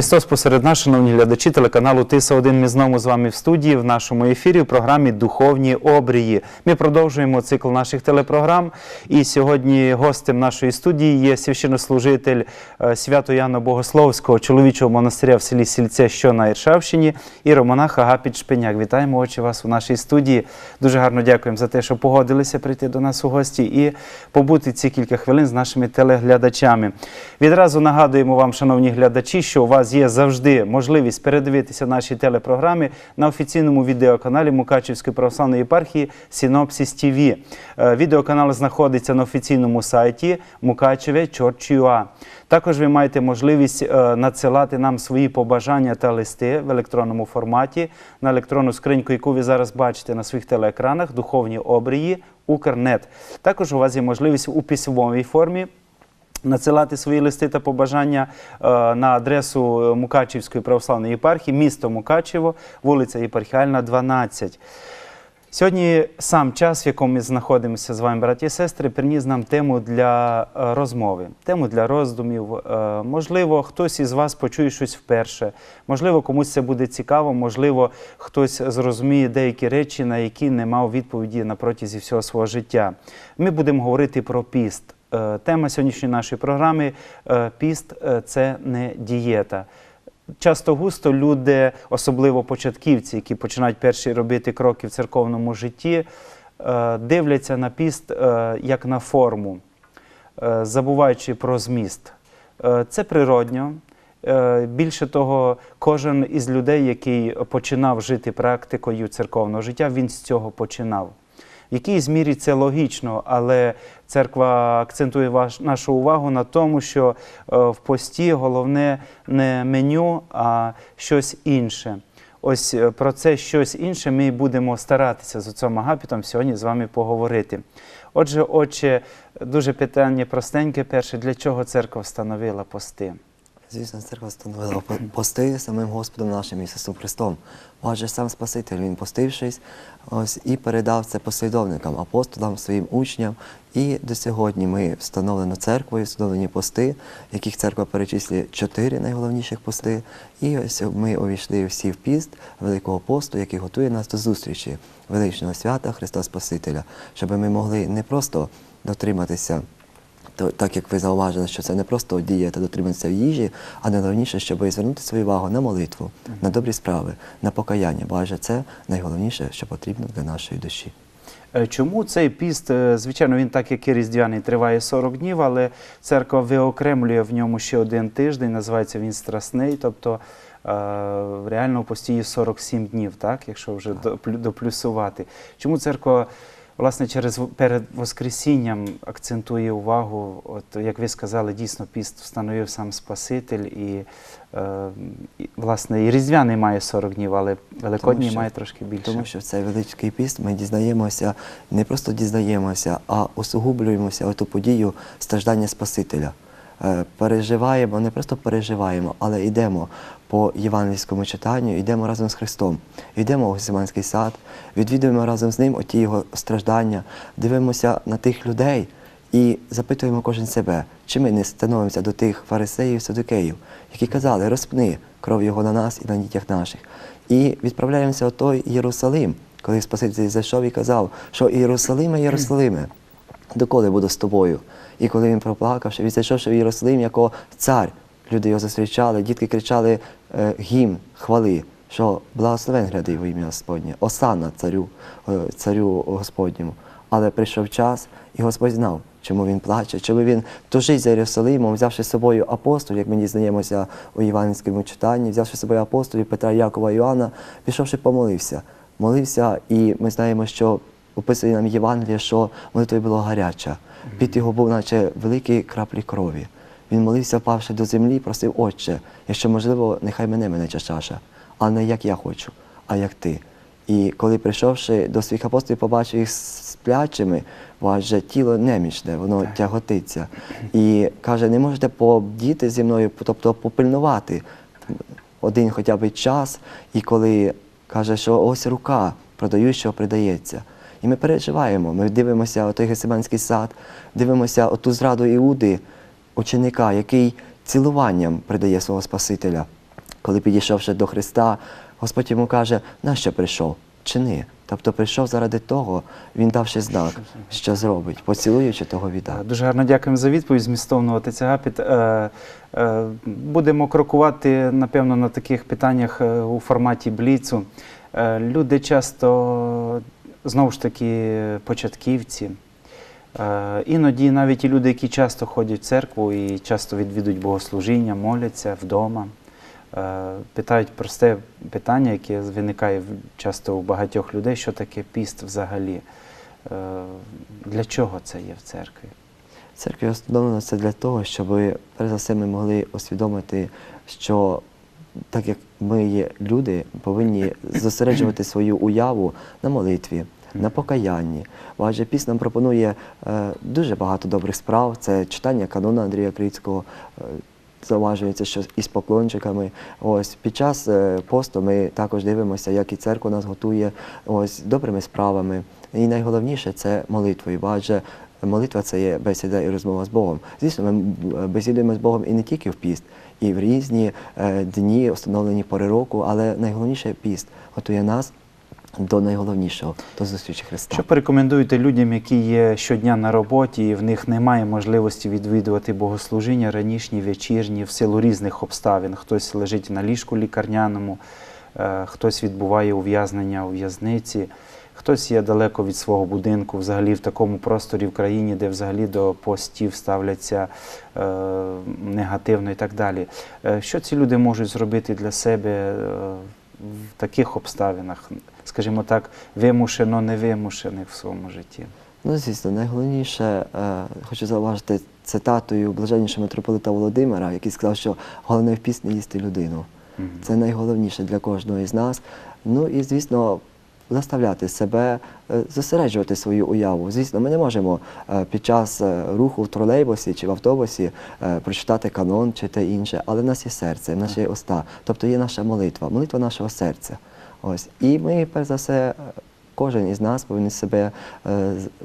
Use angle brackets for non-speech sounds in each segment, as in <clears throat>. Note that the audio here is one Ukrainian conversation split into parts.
Христос посеред нас, шановні глядачі телеканалу Тиса 1 Ми знову з вами в студії в нашому ефірі в програмі Духовні обрії. Ми продовжуємо цикл наших телепрограм. І сьогодні гостем нашої студії є священнослужитель е, свято Яна Богословського чоловічого монастиря в селі Сільце, що на Іршавщині, і романах Агапіт Шпиняк. Вітаємо очі вас у нашій студії. Дуже гарно дякуємо за те, що погодилися прийти до нас у гості і побути ці кілька хвилин з нашими телеглядачами. Відразу нагадуємо вам, шановні глядачі, що у вас є завжди можливість передивитися наші телепрограми на офіційному відеоканалі Мукачівської православної єпархії Синопсис ТВ. Е, Відеоканал знаходиться на офіційному сайті Мукачеве Чорчуа. Також ви маєте можливість е, надсилати нам свої побажання та листи в електронному форматі на електронну скриньку, яку ви зараз бачите на своїх телеекранах, духовні обрії Укрнет. Також у вас є можливість у письмовій формі надсилати свої листи та побажання е, на адресу Мукачівської православної єпархії, місто Мукачево, вулиця Єпархіальна, 12. Сьогодні сам час, в якому ми знаходимося з вами, браті і сестри, приніс нам тему для е, розмови, тему для роздумів. Е, Можливо, хтось із вас почує щось вперше, можливо, комусь це буде цікаво, можливо, хтось зрозуміє деякі речі, на які не мав відповіді на протязі всього свого життя. Ми будемо говорити про піст. Е, Тема сьогоднішньої нашої програми е, піст е, це не дієта. Часто густо люди, особливо початківці, які починають перші робити кроки в церковному житті, дивляться на піст як на форму, забуваючи про зміст. Це природньо. Більше того, кожен із людей, який починав жити практикою церковного життя, він з цього починав. Якійсь мірі це логічно, але церква акцентує ваш, нашу увагу на тому, що е, в пості головне не меню, а щось інше. Ось е, про це щось інше ми будемо старатися з отцом Агапітом сьогодні з вами поговорити. Отже, отче, дуже питання простеньке перше, для чого церква встановила пости? Звісно, церква встановила по- пости самим Господом нашим Ісусом Христом. Адже сам Спаситель, Він постившись, ось і передав це послідовникам, апостолам, своїм учням. І до сьогодні ми встановлено церквою, встановлені пости, яких церква перечислює чотири найголовніших пости. І ось ми увійшли всі в піст Великого посту, який готує нас до зустрічі величного свята Христа Спасителя, щоб ми могли не просто дотриматися то так як ви зауважили, що це не просто дієта дотриматися в їжі, а найголовніше, щоб звернути свою увагу на молитву, на добрі справи, на покаяння. Бо адже це найголовніше, що потрібно для нашої душі. Е, Чому цей піст, е, звичайно, він так як і різдвяний, триває 40 днів, але церква виокремлює в ньому ще один тиждень, називається він страсний, тобто е, в реальному пості 47 днів, так, якщо вже доплю- доплюсувати. Чому церква, власне, через перед Воскресінням акцентує увагу, от як ви сказали, дійсно піст встановив сам Спаситель, і, е, і власне і різдвяний має 40 днів, але Великодній що- має трошки більше. Тому що в цей великий піст ми дізнаємося, не просто дізнаємося, а усугублюємося оту подію страждання Спасителя. Е, Переживаємо, не просто переживаємо, але йдемо по євангельському читанню, йдемо разом з Христом, йдемо у Гесиманський сад, відвідуємо разом з ним оті його страждання, дивимося на тих людей і запитуємо кожен себе, чи ми не становимося до тих фарисеїв, садукеїв, які казали, розпни кров його на нас і на дітях наших. І відправляємося у той Єрусалим, коли Спаситель зайшов і казав, що Єрусалиме, Єрусалиме, доколи буду з тобою. І коли він проплакавши, він зайшовши в Єрусалим, як цар, люди його зустрічали, дітки кричали гімн, хвали, що благословен гряди його ім'я Господнє, осана царю, е, царю Господньому. Але прийшов час, і Господь знав, чому він плаче, чому він тужить за Єрусалимом, взявши з собою апостолів, як ми дізнаємося у Іванському читанні, взявши з собою апостолів Петра, Якова Іоанна, пішовши, помолився. Молився, і ми знаємо, що описує нам Євангеліє, що молитва була гаряча. Під його був, наче великі краплі крові. Він молився, впавши до землі, просив, Отче, якщо можливо, нехай мене мене ця чаша, а не як я хочу, а як ти. І коли прийшовши до своїх апостолів, побачив їх сплячими, адже тіло немічне, воно тяготиться. І каже, не можете подіти зі мною, тобто попильнувати один хоча б час, і коли каже, що ось рука продаючого придається. І ми переживаємо, ми дивимося той Гесиманський сад, дивимося оту зраду Іуди, ученика, який цілуванням придає свого Спасителя. Коли підійшовши до Христа, Господь йому каже, нащо прийшов? Чини. Тобто прийшов заради того, він давши знак, що зробить, поцілуючи того віда. Е, Дуже гарно дякуємо за відповідь змістовного отець Агапіт. Е, е, Будемо крокувати, напевно, на таких питаннях у форматі бліцу. Люди часто, знову ж таки, початківці. Е, Іноді навіть і люди, які часто ходять в церкву і часто відвідують богослужіння, моляться вдома, е, питають просте питання, яке виникає часто у багатьох людей, що таке піст взагалі. Е, Для чого це є в церкві? Церкві установлено це для того, щоб перш за все ми могли усвідомити, що так як ми є люди, повинні <coughs> зосереджувати свою уяву на молитві, на покаянні. Адже піс нам пропонує е, дуже багато добрих справ. Це читання канону Андрія Крицького. е, Зауважується, що із поклончиками. Ось під час е, посту ми також дивимося, як і церква нас готує ось добрими справами. І найголовніше це молитвою, адже молитва це є бесіда і розмова з Богом. Звісно, ми бесідуємо з Богом і не тільки в піст, і в різні дні, встановлені пори року, але найголовніше піст готує нас до найголовнішого, до зустрічі Христа. Що порекомендуєте людям, які є щодня на роботі, і в них немає можливості відвідувати богослужіння ранішні, вечірні, в силу різних обставин? Хтось лежить на ліжку лікарняному, е, хтось відбуває ув'язнення у в'язниці, хтось є далеко від свого будинку, взагалі в такому просторі в країні, де взагалі до постів ставляться е, негативно і так далі. Е, Що ці люди можуть зробити для себе в таких обставинах, скажімо так, вимушено невимушених в своєму житті? Ну, звісно, найголовніше, е, хочу зауважити цитатою блаженнішого митрополита Володимира, який сказав, що головне в пісні їсти людину. Мгм. Це найголовніше для кожного із нас. Ну і, звісно, заставляти себе, е, зосереджувати свою уяву. Звісно, ми не можемо е, під час е, руху в тролейбусі чи в автобусі прочитати канон чи те інше, але в нас є серце, в нас є уста, тобто є наша молитва, молитва нашого серця. Ось. І ми, перш за все, кожен із нас повинен себе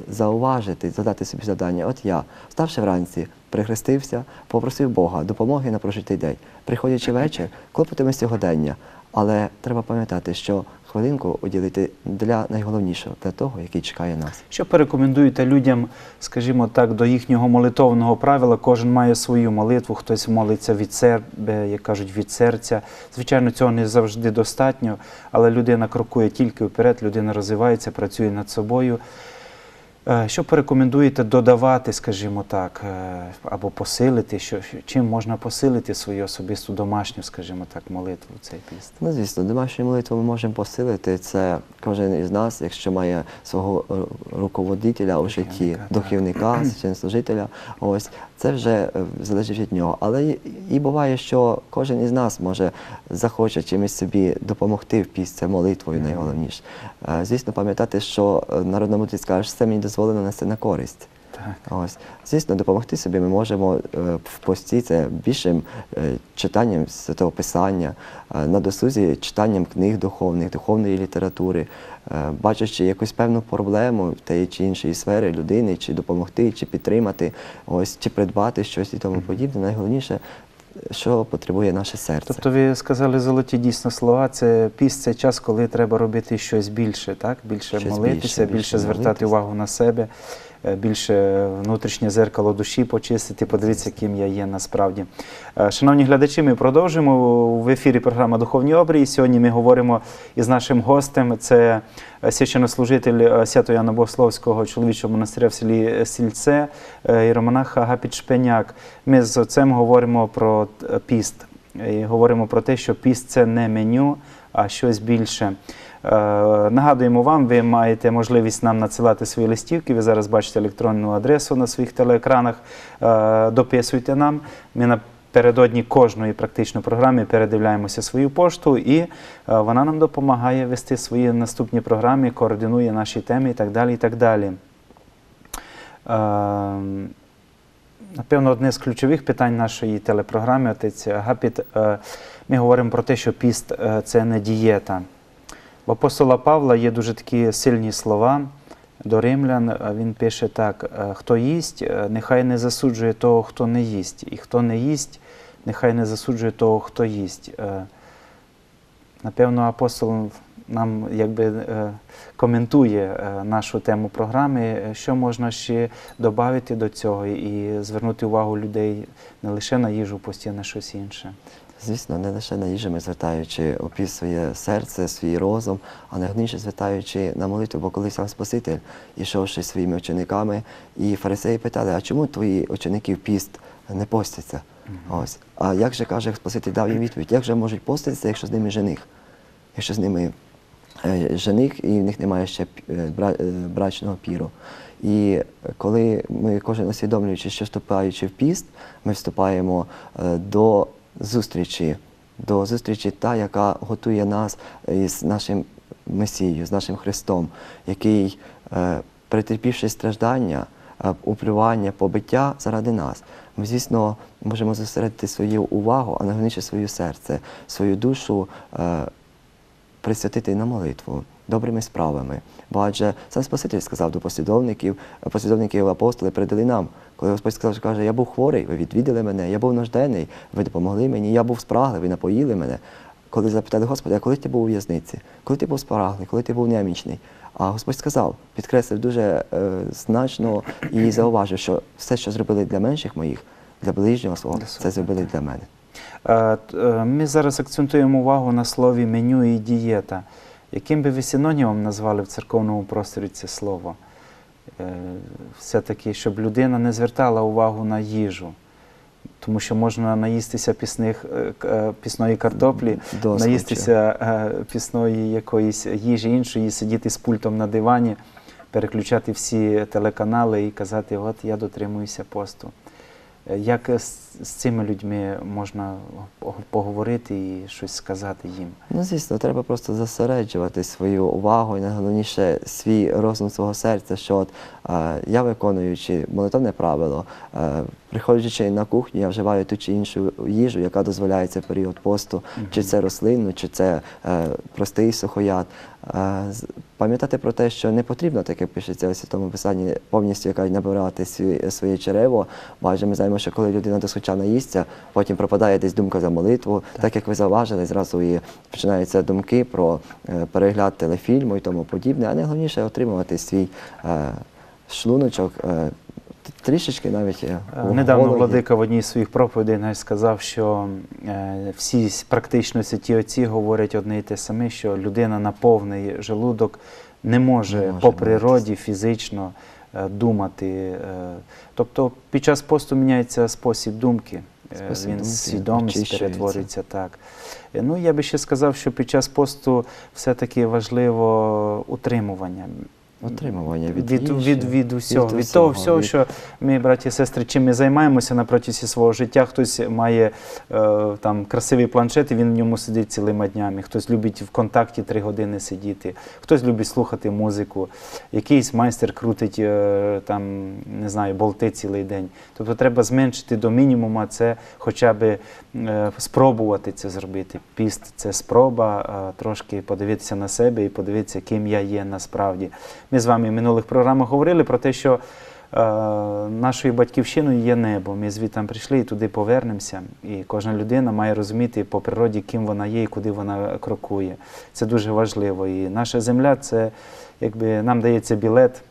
зауважити, задати собі завдання. От я, вставши вранці, прихрестився, попросив Бога допомоги на прожитий день. Приходячи вечір, клопотиме сьогодення. Але треба пам'ятати, що хвилинку уділити для найголовнішого, для того, який чекає нас. Що порекомендуєте людям, скажімо так, до їхнього молитовного правила? Кожен має свою молитву, хтось молиться від себе, як кажуть, від серця. Звичайно, цього не завжди достатньо, але людина крокує тільки вперед, людина розвивається, працює над собою. Е, Що порекомендуєте додавати, скажімо так, е, або посилити, що, чим можна посилити свою особисту домашню, скажімо так, молитву цей піст? Ну, звісно, домашню молитву ми можемо посилити. Це кожен із нас, якщо має свого е, руководителя у житті, Духовника, <clears throat> священнослужителя, ось це вже залежить від нього. Але і, буває, що кожен із нас може захоче чимось собі допомогти в піст, це молитвою найголовніше. Звісно, пам'ятати, що народна мудрість каже, що це мені дозволено нести на користь. Так. Ось, звісно, допомогти собі ми можемо е, в пості це більшим е, читанням святого писання, е, на досузі читанням книг духовних, духовної літератури, бачачи якусь певну проблему в тієї чи іншої сфери людини, чи допомогти, чи підтримати, ось, чи придбати щось і тому подібне. Найголовніше, що потребує наше серце. Тобто ви сказали золоті дійсно слова. Це піс, це час, коли треба робити щось більше, так? Більше Щось молитися, більше, більше, більше звертати молитися. увагу на себе, більше внутрішнє зеркало душі почистити, подивитися, ким я є насправді. Е, Шановні глядачі, ми продовжуємо в ефірі програма Духовні обрії. Сьогодні ми говоримо із нашим гостем. Це е, священнослужитель е, Свято-Яна Богословського чоловічого монастиря в селі Сільце, е, іеромонах Агапіт Шпеняк. Ми з отцем говоримо про е, піст. І говоримо про те, що піст це не меню, а щось більше. Е, Нагадуємо вам, ви маєте можливість нам надсилати свої листівки. Ви зараз бачите електронну адресу на своїх телеекранах. Е, Дописуйте нам. Ми напередодні кожної практично програми передивляємося свою пошту, і е, вона нам допомагає вести свої наступні програми, координує наші теми і так далі. І так далі. Напевно, одне з ключових питань нашої телепрограми, отець Агапіт, е, ми говоримо про те, що піст е, це не дієта. В апостола Павла є дуже такі сильні слова до римлян. Е, Він пише так: хто їсть, нехай не засуджує того, хто не їсть. І хто не їсть, нехай не засуджує того, хто їсть. Напевно, апостол нам якби е, коментує е, нашу тему програми, Е, що можна ще додати до цього і звернути увагу людей не лише на їжу, постійно на щось інше. Звісно, не лише на їжу ми звертаючи опіс своє серце, свій розум, а найголовніше звертаючи на молитву, бо коли сам Спаситель, ішовши своїми учениками, і фарисеї питали, а чому твої ученики в піст не постяться? Ось. А як же каже Спаситель дав їм відповідь, як же можуть поститися, якщо з ними жених? Якщо з ними жених і в них немає ще е, е, брачного піру. І коли ми кожен усвідомлюючи, що вступаючи в піст, ми вступаємо е, до зустрічі, до зустрічі та, яка готує нас із нашим Месією, з нашим Христом, який, е, претерпівши страждання, е, уплювання, побиття заради нас, ми, звісно, можемо зосередити свою увагу, а найголовніше своє серце, свою душу. Е, присвятити на молитву добрими справами. Бо адже сам Спаситель сказав до послідовників, послідовників апостоли передали нам, коли Господь сказав, що каже, я був хворий, ви відвідали мене, я був нужденний, ви допомогли мені, я був спраглий, ви напоїли мене. Коли запитали Господи, а коли ти був у в'язниці, коли ти був спраглий, коли ти був немічний? А Господь сказав, підкреслив дуже е, значно і зауважив, що все, що зробили для менших моїх, для ближнього свого, це зробили для мене. Е, е, Ми зараз акцентуємо увагу на слові меню і дієта. Яким би ви синонімом назвали в церковному просторі це слово? Е, Все-таки, щоб людина не звертала увагу на їжу. Тому що можна наїстися пісних, пісної картоплі, Досхочу. наїстися пісної якоїсь їжі іншої, сидіти з пультом на дивані, переключати всі телеканали і казати, от я дотримуюся посту. Як з, цими людьми можна по- поговорити і щось сказати їм? Ну, звісно, треба просто зосереджувати свою увагу і найголовніше свій розум свого серця, що от, е, я виконуючи молитовне правило, е, приходячи на кухню, я вживаю ту чи іншу їжу, яка дозволяється в період посту, чи це рослинну, чи це е, простий сухояд. Е, Пам'ятати про те, що не потрібно, таке пишеться у святому писанні, повністю яка набирати свій, своє черево, бо адже ми знаємо, що коли людина досхоча наїсться, потім пропадає десь думка за молитву, так, як ви зауважили, зразу і починаються думки про е, перегляд телефільму і тому подібне. А найголовніше отримувати свій е, шлуночок. е, Трішечки навіть е, Е, Недавно. Владика в одній з своїх проповідей навіть сказав, що е, всі практично святі отці говорять одне і те саме, що людина на повний желудок не може, Не може по природі фізично думати. Тобто під час посту міняється спосіб думки. Спосіб Він думки свідомість перетворюється так. Ну, я би ще сказав, що під час посту все-таки важливо утримування. Утримування від від, їжі, від, від усього, від, від того всього, від- що ми, браті і сестри, чим ми займаємося на протязі свого життя. Хтось має е, там красивий планшет, і він в ньому сидить цілими днями. Хтось любить в контакті три години сидіти, хтось любить слухати музику, якийсь майстер крутить е, там, не знаю, болти цілий день. Тобто треба зменшити до мінімуму, а це хоча б е, спробувати це зробити. Піст це спроба, е, трошки подивитися на себе і подивитися, ким я є насправді. Ми з вами в минулих програмах говорили про те, що е, нашою батьківщиною є небо. Ми звідти прийшли і туди повернемося. І кожна людина має розуміти по природі, ким вона є і куди вона крокує. Це дуже важливо. І наша земля це якби нам дається білет,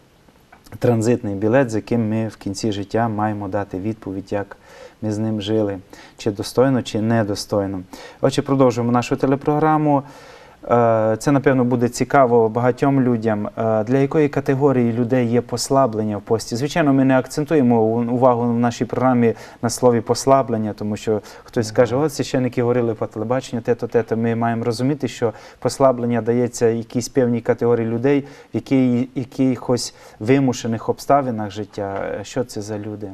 транзитний білет, з яким ми в кінці життя маємо дати відповідь, як ми з ним жили, чи достойно, чи недостойно. Отже, продовжуємо нашу телепрограму. Е, Це, напевно, буде цікаво багатьом людям. Е, Для якої категорії людей є послаблення в пості? Звичайно, ми не акцентуємо увагу в нашій програмі на слові послаблення, тому що хтось скаже, от священники говорили по телебаченню, те-то, те-то. Ми маємо розуміти, що послаблення дається якійсь певній категорії людей, в якій, якихось вимушених обставинах життя. Е, Що це за люди?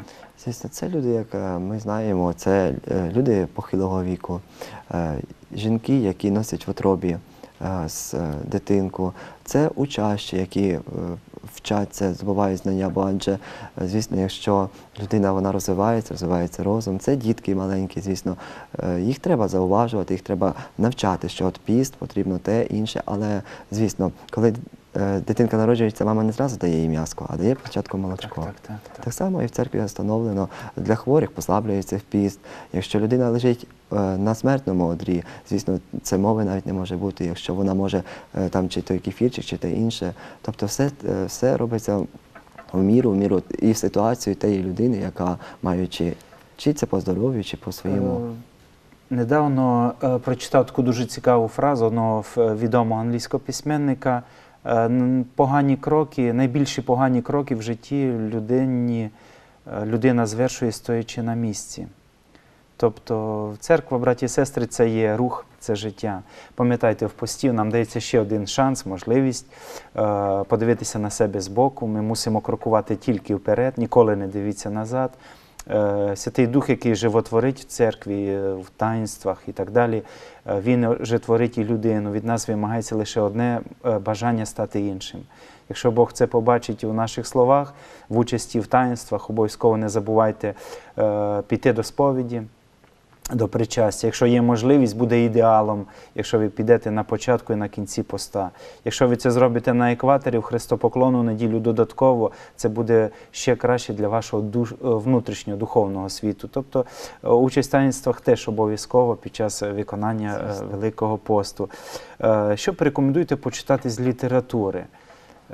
Це люди, як ми знаємо, це люди похилого віку, жінки, які носять в утробі е, з е, дитинку, це учащі, які е, вчаться, здобувають знання, бо адже, е, звісно, якщо людина вона розвивається, розвивається розум, це дітки маленькі, звісно, е, їх треба зауважувати, їх треба навчати, що от піст потрібно те, інше, але звісно, коли е, дитинка народжується, мама не зразу дає їй м'яско, а дає спочатку молочко. Так, так, так. Так само і в церкві встановлено для хворих послаблюється в піст. Якщо людина лежить е, на смертному одрі, звісно, це мови навіть не може бути, якщо вона може е, там чи той кефірчик, чи те інше. Тобто все, е, все робиться в міру, в міру і в ситуацію тієї людини, яка маючи чи це по здоров'ю, чи по своєму. Е, Недавно е, прочитав таку дуже цікаву фразу одного відомого англійського письменника. Е, Погані кроки, найбільші погані кроки в житті людині, е, людина звершує стоячи на місці. Тобто церква, браті і сестри, це є рух, це життя. Пам'ятайте, в пості нам дається ще один шанс, можливість е, подивитися на себе збоку. Ми мусимо крокувати тільки вперед, ніколи не дивіться назад. Е, Святий Дух, який животворить в церкві, е, в таїнствах і так далі, е, він животворить і людину. Від нас вимагається лише одне бажання стати іншим. Якщо Бог це побачить у наших словах, в участі в таїнствах, обов'язково не забувайте піти до сповіді, до причастя. Якщо є можливість, буде ідеалом, якщо ви підете на початку і на кінці поста. Якщо ви це зробите на екваторі в Христопоклонну неділю додатково, це буде ще краще для вашого душ, е, внутрішнього духовного світу. Тобто е, участь в таїнствах теж обов'язково під час виконання е, Великого посту. Що порекомендуєте почитати з літератури?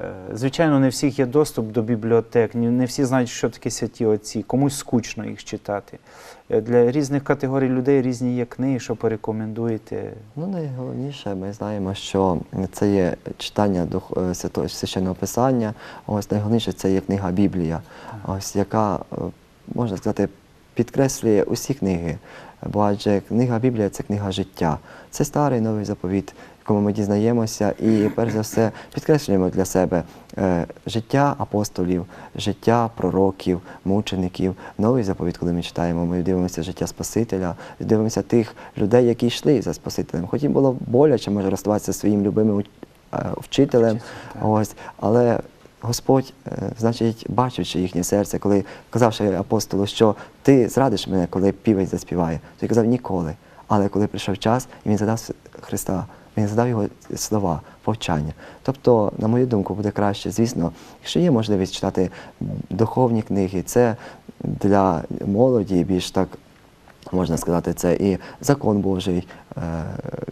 Е, Звичайно, не всіх є доступ до бібліотек, не всі знають, що таке святі отці, комусь скучно їх читати. Е, Для різних категорій людей різні є книги, що порекомендуєте. Ну, найголовніше, ми знаємо, що це є читання дух е, святого священного писання. Ось найголовніше це є книга Біблія, ось яка можна сказати підкреслює усі книги. Бо адже книга Біблія це книга життя. Це старий новий заповіт, в якому ми дізнаємося і перш за все підкреслюємо для себе е, життя апостолів, життя пророків, мучеників. Новий заповіт, коли ми читаємо, ми дивимося життя Спасителя, дивимося тих людей, які йшли за Спасителем. Хоч їм було боляче, може розставатися своїм любимим е, вчителем. Ось, але Господь, е, значить, бачучи їхнє серце, коли казавши апостолу, що ти зрадиш мене, коли півець заспіває, то він казав ніколи. Але коли прийшов час, і він задав Христа, він задав його слова, повчання. Тобто, на мою думку, буде краще, звісно, якщо є можливість читати духовні книги, це для молоді більш так можна сказати, це і закон Божий, е,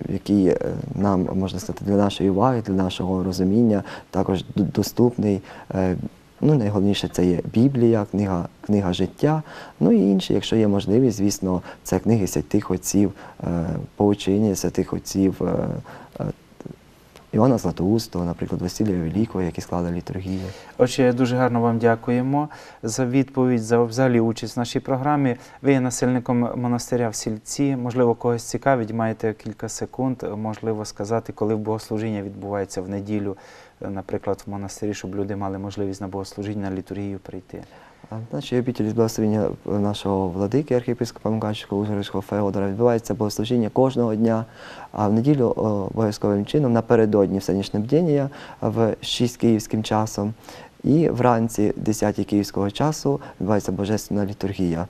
який е, нам можна сказати для нашої уваги, для нашого розуміння, також доступний. Ну, найголовніше це є Біблія, книга, книга життя. Ну і інші, якщо є можливість, звісно, це книги святих отців, е, поучення святих отців. е, е, Івана Златоустого, наприклад, Василія Великого, які склали літургію. Отже, дуже гарно вам дякуємо за відповідь, за взагалі участь в нашій програмі. Ви є насельником монастиря в Сільці. Можливо, когось цікавить, маєте кілька секунд, можливо, сказати, коли богослужіння відбувається в неділю, наприклад, в монастирі, щоб люди мали можливість на богослужіння, на літургію прийти. В обітелі з благословення нашого владики, архієпископа Мукачського Ужгородського Феодора відбувається богослужіння кожного дня. А в неділю обов'язковим чином напередодні всенічне бдіння в 6 київським часом. І вранці 10 київського часу відбувається божественна літургія.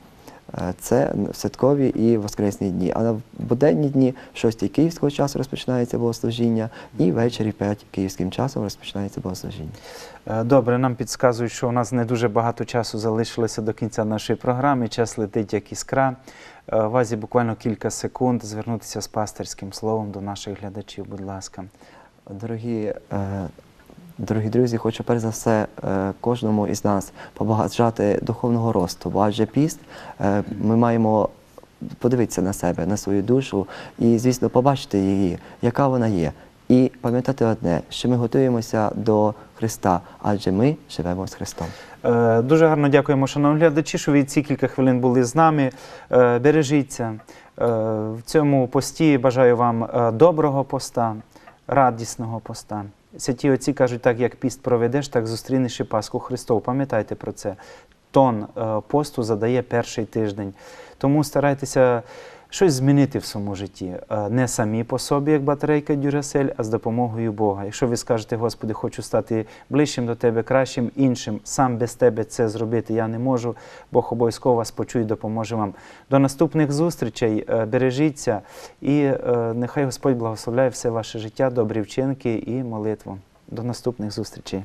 Е, Це в святкові і воскресні дні. А в буденні дні в 6 київського часу розпочинається богослужіння, і ввечері 5 київським часом розпочинається богослужіння. Е, Добре, нам підказують, що у нас не дуже багато часу залишилося до кінця нашої програми. Час летить як іскра. Е, У вас буквально кілька секунд звернутися з пастирським словом до наших глядачів, будь ласка. Дорогі, е, дорогі друзі, хочу перш за все е, кожному із нас побажати духовного росту, бо адже піст е, ми маємо подивитися на себе, на свою душу і, звісно, побачити її, яка вона є. І пам'ятати одне, що ми готуємося до Христа, адже ми живемо з Христом. Е, Дуже гарно дякуємо, шановні глядачі, що ви ці кілька хвилин були з нами. Бережіться. В цьому пості бажаю вам доброго поста, радісного поста. Святі отці кажуть, так як піст проведеш, так зустрінеш і Пасху Христову. Пам'ятайте про це. Тон е, посту задає перший тиждень. Тому старайтеся щось змінити в своєму житті. Е, Не самі по собі, як батарейка Дюрасель, а з допомогою Бога. Якщо ви скажете, Господи, хочу стати ближчим до Тебе, кращим, іншим, сам без Тебе це зробити я не можу, Бог обов'язково вас почує допоможе вам. До наступних зустрічей, Е, бережіться і е, нехай Господь благословляє все ваше життя, добрі вчинки і молитву. До наступних зустрічей.